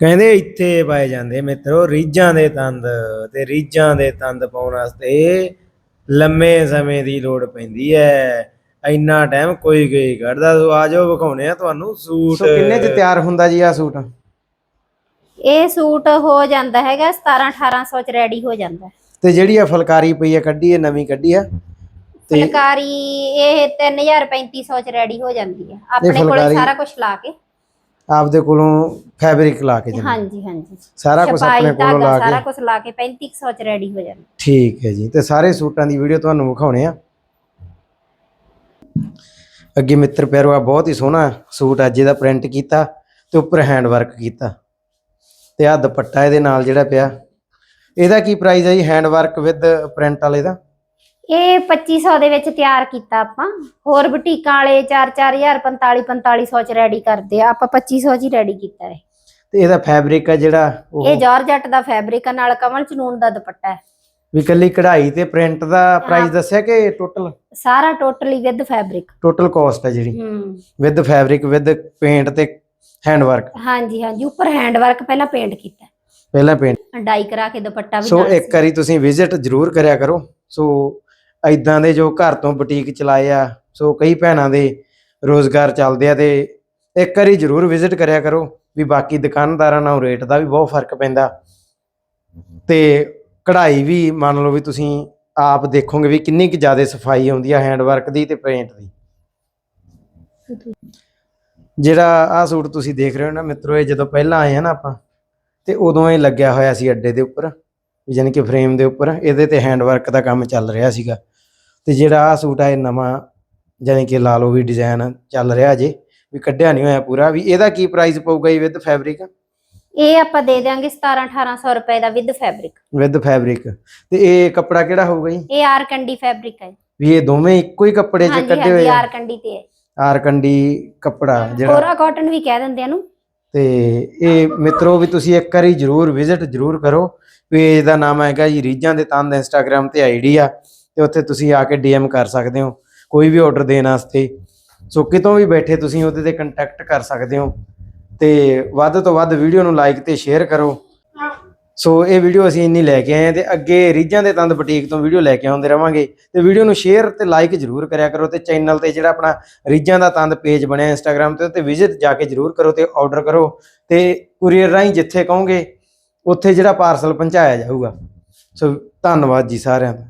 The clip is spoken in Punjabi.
ਕਹਿੰਦੇ ਇੱਥੇ ਪਾਏ ਜਾਂਦੇ ਮਿੱਤਰੋ ਰੀਝਾਂ ਦੇ ਤੰਦ ਤੇ ਰੀਝਾਂ ਦੇ ਤੰਦ ਪਾਉਣ ਵਾਸਤੇ ਲੰਮੇ ਸਮੇਂ ਦੀ ਲੋੜ ਪੈਂਦੀ ਹੈ ਇੰਨਾ ਟਾਈਮ ਕੋਈ ਕੋਈ ਕੱਢਦਾ। ਸੋ ਆਜੋ ਵਿਖਾਉਣੇ ਆ ਤੁਹਾਨੂੰ ਸੂਟ। ਸੋ ਕਿੰਨੇ ਚ ਤਿਆਰ ਹੁੰਦਾ ਜੀ ਆ ਸੂਟ? ਇਹ ਸੂਟ ਹੋ ਜਾਂਦਾ ਹੈਗਾ 17 1800 ਚ ਰੈਡੀ ਹੋ ਜਾਂਦਾ। ਤੇ ਜਿਹੜੀ ਆ ਫੁਲਕਾਰੀ ਪਈ ਆ ਕੱਢੀ ਹੈ ਨਵੀਂ ਕੱਢੀ ਆ? ਤੇ ਫੁਲਕਾਰੀ ਇਹ 3000 3500 ਚ ਰੈਡੀ ਹੋ ਜਾਂਦੀ ਹੈ ਆਪਣੇ ਕੋਲੇ ਸਾਰਾ ਕੁਝ ਲਾ ਕੇ। ਆਪਦੇ ਕੋਲੋਂ ਫੈਬਰਿਕ ਲਾ ਕੇ ਜਨਾ ਹਾਂਜੀ ਹਾਂਜੀ। ਸਾਰਾ ਕੁਝ ਆਪਣੇ ਕੋਲੋਂ ਲਾ ਸਾਰਾ ਕੇ। ਕੁਝ ਲਾ ਕੇ 3500 ਚ ਰੈਡੀ ਹੋ ਜਾਂਦਾ। ਠੀਕ ਹੈ ਜੀ। ਤੇ ਸਾਰੇ ਸੂਟਾਂ ਦੀ ਵੀਡੀਓ ਤੁਹਾਨੂੰ ਵਿਖਾਉਣੇ ਆ। ਅੱਗੇ ਮਿੱਤਰ ਪਿਆਰੋ ਆ ਬਹੁਤ ਹੀ ਸੋਹਣਾ ਸੂਟ ਅੱਜ ਇਹਦਾ ਪ੍ਰਿੰਟ ਕੀਤਾ ਤੇ ਉੱਪਰ ਹੈਂਡ ਵਰਕ ਕੀਤਾ। ਤੇ ਆ ਦੁਪੱਟਾ ਇਹਦੇ ਨਾਲ ਜਿਹੜਾ ਪਿਆ। ਇਹਦਾ ਕੀ ਪ੍ਰਾਈਸ ਹੈ ਜੀ? ਹੈਂਡ ਵਰਕ ਵਿਦ ਪ੍ਰਿੰਟ ਵਾਲੇ ਦਾ? ਇਹ 2500 ਦੇ ਵਿੱਚ ਤਿਆਰ ਕੀਤਾ ਆਪਾਂ। ਹੋਰ ਬੁਟੀਕਾਂ ਵਾਲੇ 4-4000 45-4500 ਚ ਰੈਡੀ ਕਰਦੇ ਆ। ਆਪਾਂ 2500 ਚ ਹੀ ਰੈਡੀ ਕੀਤਾ ਹੈ ਤੇ ਇਹਦਾ ਫੈਬਰਿਕ ਆ ਜਿਹੜਾ ਉਹ ਇਹ ਜਾਰਜਟ ਦਾ ਫੈਬਰਿਕ ਆ ਨਾਲ ਕਮਲ ਚਨੂਨ ਦਾ ਦੁਪੱਟਾ ਹੈ। ਵੀ ਕੱਲੀ ਕਢਾਈ ਤੇ ਪ੍ਰਿੰਟ ਦਾ ਪ੍ਰਾਈਸ ਦੱਸਿਆ ਕਿ ਟੋਟਲ ਸਾਰਾ totally with fabric total cost ਹੈ ਜਿਹੜੀ। ਹੂੰ। ਵਿਦ ਫੈਬਰਿਕ ਵਿਦ ਪੇਂਟ ਤੇ ਹੈਂਡ ਵਰਕ ਹਾਂਜੀ ਹਾਂਜੀ। ਉੱਪਰ ਹੈਂਡ ਵਰਕ ਪਹਿਲਾਂ ਪੇਂਟ ਕੀਤਾ ਪਹਿਲਾਂ ਪੇਂਟ ਡਾਈ ਕਰਾ ਕੇ ਦੁਪੱਟਾ ਵੀ ਸੋ ਇੱਕ ਵਾਰੀ ਤੁਸੀਂ ਵਿਜ਼ਿਟ ਜ਼ਰੂਰ ਕਰਿਆ ਕਰੋ। ਸੋ ਐਦਾਂ ਦੇ ਜੋ ਘਰ ਤੋਂ ਬੁਟੀਕ ਚਲਾਏ ਆ, ਸੋ ਕਈ ਭੈਣਾਂ ਦੇ ਰੋਜ਼ਗਾਰ ਚੱਲਦੇ ਆ ਤੇ ਇੱਕ ਵਾਰੀ ਜ਼ਰੂਰ ਵਿਜ਼ਿਟ ਕਰਿਆ ਕਰੋ ਵੀ ਬਾਕੀ ਦੁਕਾਨਦਾਰਾਂ ਨਾਲ ਰੇਟ ਦਾ ਵੀ ਬਹੁਤ ਫ਼ਰਕ ਪੈਂਦਾ। ਤੇ ਕਢਾਈ ਵੀ ਮੰਨ ਲਓ ਵੀ ਤੁਸੀਂ ਆਪ ਦੇਖੋਗੇ ਵੀ ਕਿੰਨੀ ਕੁ ਜ਼ਿਆਦਾ ਸਫ਼ਾਈ ਆਉਂਦੀ ਆ ਹੈਂਡ ਵਰਕ ਦੀ ਤੇ ਪੇਂਟ ਦੀ। ਜਿਹੜਾ ਆ ਸੂਟ ਤੁਸੀਂ ਦੇਖ ਰਹੇ ਹੋ ਨਾ ਮਿੱਤਰੋ, ਇਹ ਜਦੋਂ ਪਹਿਲਾਂ ਆਏ ਆ ਨਾ ਆਪਾਂ, ਤੇ ਉਦੋਂ ਇਹ ਲੱਗਿਆ ਹੋਇਆ ਸੀ ਅੱਡੇ ਦੇ ਉੱਪਰ, ਵੀ ਜਾਣੀ ਕਿ ਫਰੇਮ ਦੇ ਉੱਪਰ, ਇਹਦੇ ਤੇ ਹੈਂਡ ਵਰਕ ਦਾ ਕੰਮ ਚੱਲ ਰਿਹਾ ਸੀਗਾ। ਤੇ ਜਿਹੜਾ ਆ ਸੂਟ ਆ ਇਹ ਨਵਾਂ ਜਾਣੀ ਕਿ ਲਾ ਲਓ ਵੀ ਡਿਜ਼ਾਈਨ ਚੱਲ ਰਿਹਾ ਜੇ ਵੀ ਕੱਢਿਆ ਨਹੀਂ ਹੋਇਆ ਪੂਰਾ ਵੀ ਇਹਦਾ ਕੀ ਪ੍ਰਾਈਸ ਪਊਗਾ ਜੀ ਵਿਦ ਫੈਬਰਿਕ ਇਹ ਆਪਾਂ ਦੇ ਦਿਆਂਗੇ 17 1800 ਰੁਪਏ ਦਾ ਵਿਦ ਫੈਬਰਿਕ ਵਿਦ ਫੈਬਰਿਕ ਤੇ ਇਹ ਕੱਪੜਾ ਕਿਹੜਾ ਹੋਊਗਾ ਜੀ? ਇਹ ਆਰ ਕੰਡੀ ਫੈਬਰਿਕ ਹੈ ਵੀ ਇਹ ਦੋਵੇਂ ਇੱਕੋ ਹੀ ਕੱਪੜੇ 'ਚ ਕੱਢੇ ਹੋਏ ਆ? ਆਰ ਕੰਡੀ ਤੇ ਹੈ ਆਰਕੰਡੀ ਕੱਪੜਾ ਜਿਹੜਾ ਕੋਰਾ ਕਾਟਨ ਵੀ ਕਹਿ ਦਿੰਦੇ ਆ ਨੂੰ ਤੇ ਇਹ ਮਿੱਤਰੋ ਵੀ ਤੁਸੀਂ ਇੱਕ ਵਾਰੀ ਜਰੂਰ ਵਿਜ਼ਿਟ ਜਰੂਰ ਕਰੋ। ਪੇਜ ਦਾ ਨਾਮ ਹੈਗਾ ਜੀ ਰੀਜਾਂ ਦੇ ਤੰਦ ਇੰਸਟਾਗ੍ਰam ਤੇ ਆਈਡੀ ਆ। ਤੇ ਉੱਥੇ ਤੁਸੀਂ ਆ ਕੇ ਡੀਐਮ ਕਰ ਸਕਦੇ ਹੋ, ਕੋਈ ਵੀ ਆਰਡਰ ਦੇਣ ਵਾਸਤੇ। ਸੋ ਕਿਤੋਂ ਵੀ ਬੈਠੇ ਤੁਸੀਂ ਉਹਦੇ ਤੇ ਕੰਟੈਕਟ ਕਰ ਸਕਦੇ ਹੋ ਤੇ ਵੱਧ ਤੋਂ ਵੱਧ ਵੀਡੀਓ ਨੂੰ ਲਾਈਕ ਤੇ ਸ਼ੇਅਰ ਕਰੋ। ਸੋ ਇਹ ਵੀਡੀਓ ਅਸੀਂ ਇੰਨੀ ਲੈ ਕੇ ਆਏ ਹਾਂ ਤੇ ਅੱਗੇ ਰੀਜਾਂ ਦੇ ਤੰਦ ਬੁਟੀਕ ਤੋਂ ਵੀਡੀਓ ਲੈ ਕੇ ਆਉਂਦੇ ਰਵਾਂਗੇ। ਤੇ ਵੀਡੀਓ ਨੂੰ ਸ਼ੇਅਰ ਤੇ ਲਾਈਕ ਜਰੂਰ ਕਰਿਆ ਕਰੋ ਤੇ ਚੈਨਲ ਤੇ ਜਿਹੜਾ ਆਪਣਾ ਰੀਜਾਂ ਦਾ ਤੰਦ ਪੇਜ ਬਣਿਆ ਇੰਸਟਾਗ੍ਰam ਤੇ ਤੇ ਵਿਜ਼ਿਟ ਜਾ ਕੇ ਜਰੂਰ ਕਰੋ ਤੇ ਆਰਡਰ ਕਰੋ। ਤੇ ਕੁਰੀਅਰ ਰਾਹੀਂ ਜਿੱਥੇ ਕਹੋਗੇ, ਉੱਥੇ ਜਿਹੜਾ ਪਾਰਸਲ ਪਹੁੰਚਾਇਆ ਜਾਊਗਾ। ਸੋ ਧੰਨਵਾਦ ਜੀ ਸਾਰਿਆਂ ਦਾ।